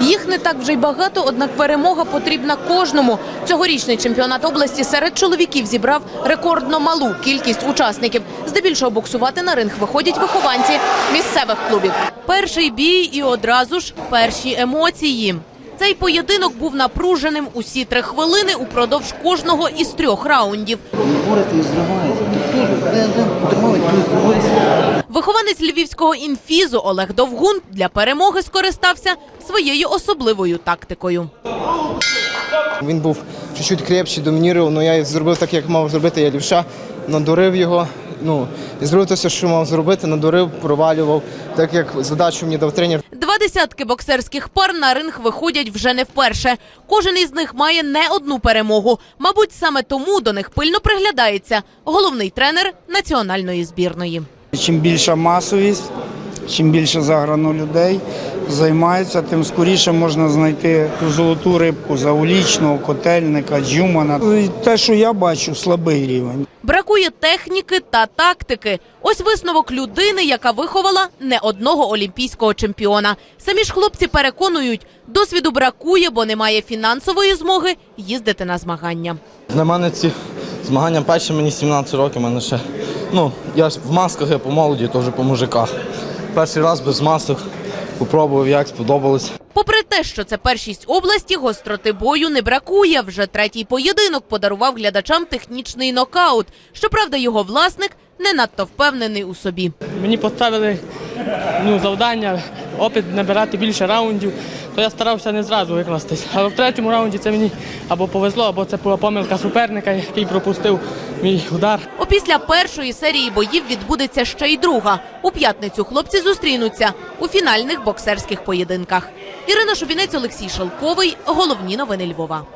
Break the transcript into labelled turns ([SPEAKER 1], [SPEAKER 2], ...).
[SPEAKER 1] Їх не так вже й багато, однак перемога потрібна кожному. Цьогорічний чемпіонат області серед чоловіків зібрав рекордно малу кількість учасників. Здебільшого боксувати на ринг виходять вихованці місцевих клубів. Перший бій і одразу ж перші емоції. Цей поєдинок був напруженим усі три хвилини упродовж кожного із трьох раундів. Вихованець львівського інфізу Олег Довгун для перемоги скористався своєю особливою тактикою.
[SPEAKER 2] Він був чуть-чуть крепший, домінірував, але я зробив так, як мав зробити. Я лівша, надурив його. Ну, і зробив те, що мав зробити, надурив, провалював, так як задачу мені дав тренер.
[SPEAKER 1] Десятки боксерських пар на ринг виходять вже не вперше. Кожен із них має не одну перемогу. Мабуть, саме тому до них пильно приглядається головний тренер національної збірної.
[SPEAKER 3] Чим більша масовість, чим більше заграно людей займаються, тим скоріше можна знайти ту золоту рибку заулічного, котельника, джумана. І Те, що я бачу, слабий рівень.
[SPEAKER 1] Бракує техніки та тактики. Ось висновок людини, яка виховала не одного олімпійського чемпіона. Самі ж хлопці переконують, досвіду бракує, бо немає фінансової змоги їздити на змагання.
[SPEAKER 4] Для мене ці змагання перші, мені 17 років, мене ще. Ну, я ж в масках, я по молоді, то вже по мужиках. Перший раз без масок попробував, як сподобалось.
[SPEAKER 1] Попри те, що це першість області, гостроти бою не бракує. Вже третій поєдинок подарував глядачам технічний нокаут. Щоправда, його власник не надто впевнений у собі.
[SPEAKER 5] Мені поставили ну, завдання, опит набирати більше раундів, то я старався не зразу викластись. Але в третьому раунді це мені або повезло, або це була помилка суперника, який пропустив мій удар.
[SPEAKER 1] Опісля першої серії боїв відбудеться ще й друга. У п'ятницю хлопці зустрінуться у фінальних боксерських поєдинках. Ірина Шубінець, Олексій Шелковий. Головні новини Львова.